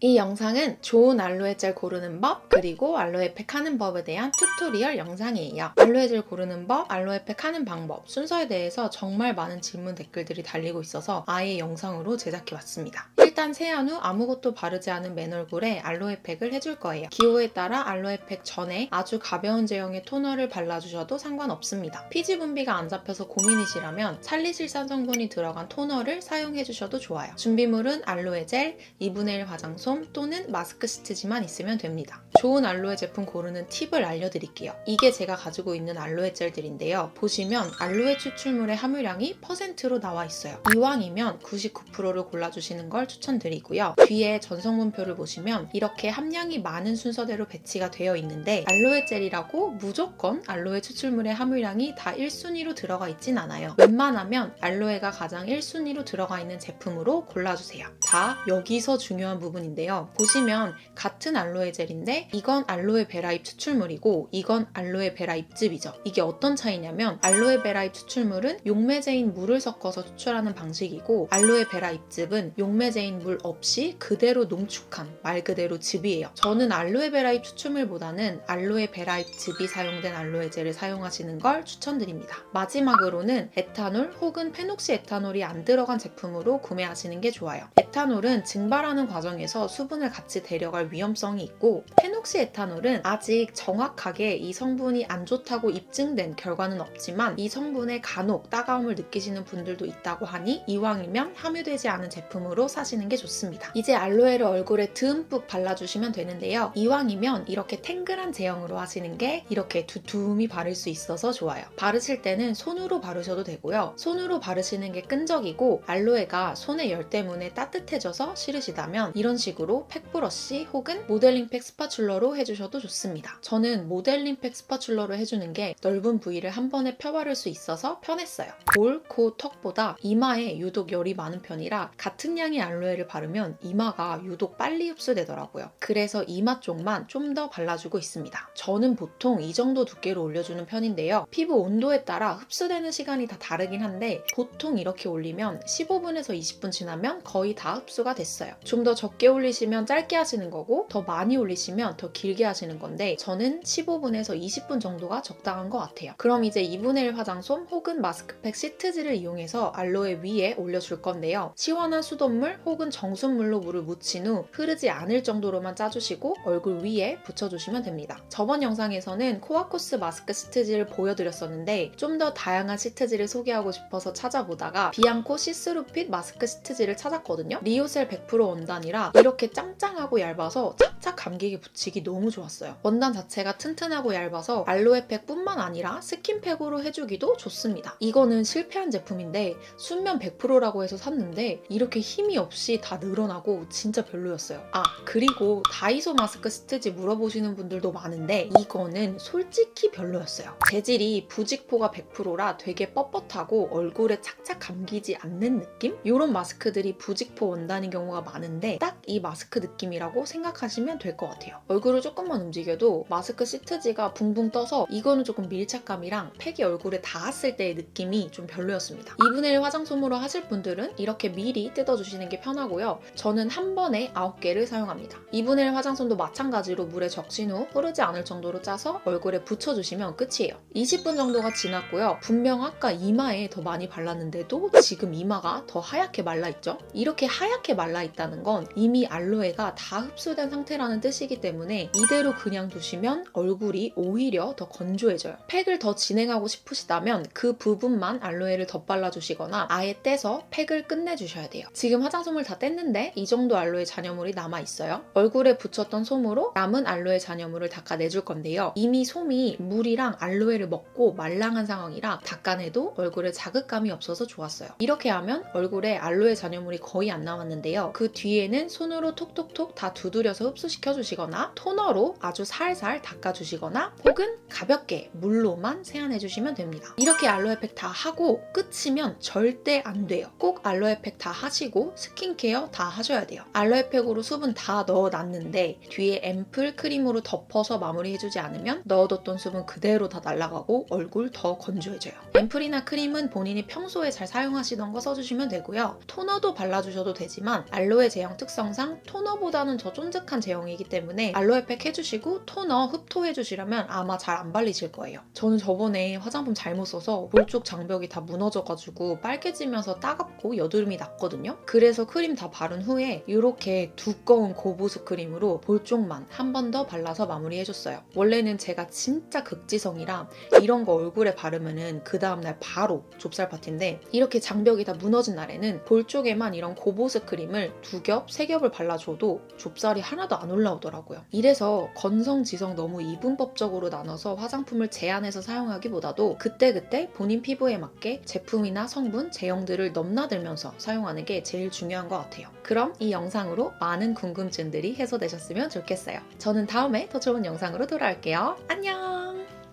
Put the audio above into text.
이 영상은 좋은 알로에 젤 고르는 법 그리고 알로에 팩 하는 법에 대한 튜토리얼 영상이에요. 알로에 젤 고르는 법, 알로에 팩 하는 방법 순서에 대해서 정말 많은 질문 댓글들이 달리고 있어서 아예 영상으로 제작해왔습니다. 일단 세안 후 아무것도 바르지 않은 맨 얼굴에 알로에 팩을 해줄 거예요. 기호에 따라 알로에 팩 전에 아주 가벼운 제형의 토너를 발라주셔도 상관없습니다. 피지 분비가 안 잡혀서 고민이시라면 살리실산 성분이 들어간 토너를 사용해주셔도 좋아요. 준비물은 알로에 젤, 2분의 1 화장솜 또는 마스크 시트지만 있으면 됩니다. 좋은 알로에 제품 고르는 팁을 알려드릴게요. 이게 제가 가지고 있는 알로에 젤들인데요. 보시면 알로에 추출물의 함유량이 퍼센트로 나와 있어요. 이왕이면 99%를 골라주시는 걸 추천드 리고요. 뒤에 전성분표를 보시면 이렇게 함량이 많은 순서대로 배치가 되어 있는데 알로에 젤이라고 무조건 알로에 추출물의 함유량이 다 1순위로 들어가 있진 않아요. 웬만하면 알로에가 가장 1순위로 들어가 있는 제품으로 골라주세요. 자, 여기서 중요한 부분인데요. 보시면 같은 알로에 젤인데 이건 알로에 베라잎 추출물이고 이건 알로에 베라 잎 즙이죠. 이게 어떤 차이냐면 알로에 베라 잎 추출물은 용매제인 물을 섞어서 추출하는 방식이고 알로에 베라 잎 즙은 용매제인 물 없이 그대로 농축한 말 그대로 즙이에요. 저는 알로에 베라잎 추출물보다는 알로에 베라잎 즙이 사용된 알로에 젤을 사용하시는 걸 추천드립니다. 마지막으로는 에탄올 혹은 페녹시 에탄올이 안 들어간 제품으로 구매하시는 게 좋아요. 에탄올은 증발하는 과정에서 수분을 같이 데려갈 위험성이 있고 페녹시 에탄올은 아직 정확하게 이 성분이 안 좋다고 입증된 결과는 없지만 이 성분에 간혹 따가움을 느끼시는 분들도 있다고 하니 이왕이면 함유되지 않은 제품으로 사시는 게 좋습니다. 이제 알로에를 얼굴에 듬뿍 발라주시면 되는데요. 이왕이면 이렇게 탱글한 제형으로 하시는 게 이렇게 두툼히 바를 수 있어서 좋아요. 바르실 때는 손으로 바르셔도 되고요. 손으로 바르시는 게 끈적이고 알로에가 손의 열 때문에 따뜻해져서 싫으시다면 이런 식으로 팩 브러쉬 혹은 모델링팩 스파츌러로 해주셔도 좋습니다. 저는 모델링팩 스파츌러로 해주는 게 넓은 부위를 한 번에 펴바를 수 있어서 편했어요. 볼, 코, 턱보다 이마에 유독 열이 많은 편이라 같은 양의 알로에 를 바르면 이마가 유독 빨리 흡수되더라고요. 그래서 이마 쪽만 좀 더 발라주고 있습니다. 저는 보통 이 정도 두께로 올려주는 편인데요. 피부 온도에 따라 흡수되는 시간이 다 다르긴 한데 보통 이렇게 올리면 15분에서 20분 지나면 거의 다 흡수가 됐어요. 좀 더 적게 올리시면 짧게 하시는 거고 더 많이 올리시면 더 길게 하시는 건데 저는 15분에서 20분 정도가 적당한 것 같아요. 그럼 이제 2분의 1 화장솜 혹은 마스크팩 시트지를 이용해서 알로에 위에 올려줄 건데요. 시원한 수돗물 혹은 정수물로 물을 묻힌 후 흐르지 않을 정도로만 짜주시고 얼굴 위에 붙여주시면 됩니다. 저번 영상에서는 코아코스 마스크 시트지를 보여드렸었는데 좀 더 다양한 시트지를 소개하고 싶어서 찾아보다가 비앙코 시스루핏 마스크 시트지를 찾았거든요. 리오셀 100% 원단이라 이렇게 짱짱하고 얇아서 착착 감기게 붙이기 너무 좋았어요. 원단 자체가 튼튼하고 얇아서 알로에팩 뿐만 아니라 스킨팩으로 해주기도 좋습니다. 이거는 실패한 제품인데 순면 100%라고 해서 샀는데 이렇게 힘이 없이 다 늘어나고 진짜 별로였어요. 아 그리고 다이소 마스크 시트지 물어보시는 분들도 많은데 이거는 솔직히 별로였어요. 재질이 부직포가 100%라 되게 뻣뻣하고 얼굴에 착착 감기지 않는 느낌? 이런 마스크들이 부직포 원단인 경우가 많은데 딱 이 마스크 느낌이라고 생각하시면 될 것 같아요. 얼굴을 조금만 움직여도 마스크 시트지가 붕붕 떠서 이거는 조금 밀착감이랑 팩이 얼굴에 닿았을 때의 느낌이 좀 별로였습니다. 2분의 1 화장솜으로 하실 분들은 이렇게 미리 뜯어주시는 게 편 하고요. 저는 한 번에 9개를 사용합니다. 2분의 1 화장솜도 마찬가지로 물에 적신 후 흐르지 않을 정도로 짜서 얼굴에 붙여주시면 끝이에요. 20분 정도가 지났고요. 분명 아까 이마에 더 많이 발랐는데도 지금 이마가 더 하얗게 말라있죠? 이렇게 하얗게 말라있다는 건 이미 알로에가 다 흡수된 상태라는 뜻이기 때문에 이대로 그냥 두시면 얼굴이 오히려 더 건조해져요. 팩을 더 진행하고 싶으시다면 그 부분만 알로에를 덧발라주시거나 아예 떼서 팩을 끝내주셔야 돼요. 지금 화장솜을 다 뗐는데 이 정도 알로에 잔여물이 남아 있어요. 얼굴에 붙였던 솜으로 남은 알로에 잔여물을 닦아내줄 건데요. 이미 솜이 물이랑 알로에를 먹고 말랑한 상황이라 닦아내도 얼굴에 자극감이 없어서 좋았어요. 이렇게 하면 얼굴에 알로에 잔여물이 거의 안 남았는데요. 그 뒤에는 손으로 톡톡톡 다 두드려서 흡수시켜 주시거나 토너로 아주 살살 닦아 주시거나 혹은 가볍게 물로만 세안해 주시면 됩니다. 이렇게 알로에팩 다 하고 끝이면 절대 안 돼요. 꼭 알로에팩 다 하시고 스킨 케어 다 하셔야 돼요. 알로에팩으로 수분 다 넣어놨는데 뒤에 앰플 크림으로 덮어서 마무리해주지 않으면 넣어뒀던 수분 그대로 다 날아가고 얼굴 더 건조해져요. 앰플이나 크림은 본인이 평소에 잘 사용하시던 거 써주시면 되고요. 토너도 발라주셔도 되지만 알로에 제형 특성상 토너보다는 더 쫀득한 제형이기 때문에 알로에팩 해주시고 토너 흡토해주시려면 아마 잘 안 발리실 거예요. 저는 저번에 화장품 잘못 써서 볼 쪽 장벽이 다 무너져가지고 빨개지면서 따갑고 여드름이 났거든요. 그래서 크림 다 바른 후에 이렇게 두꺼운 고보습 크림으로 볼 쪽만 한 번 더 발라서 마무리해줬어요. 원래는 제가 진짜 극지성이라 이런 거 얼굴에 바르면은 그 다음날 바로 좁쌀 파티인데 이렇게 장벽이 다 무너진 날에는 볼 쪽에만 이런 고보습 크림을 두 겹, 세 겹을 발라줘도 좁쌀이 하나도 안 올라오더라고요. 이래서 건성, 지성 너무 이분법적으로 나눠서 화장품을 제한해서 사용하기보다도 그때그때 본인 피부에 맞게 제품이나 성분, 제형들을 넘나들면서 사용하는 게 제일 중요한 것 같아요. 그럼 이 영상으로 많은 궁금증들이 해소되셨으면 좋겠어요. 저는 다음에 더 좋은 영상으로 돌아올게요. 안녕!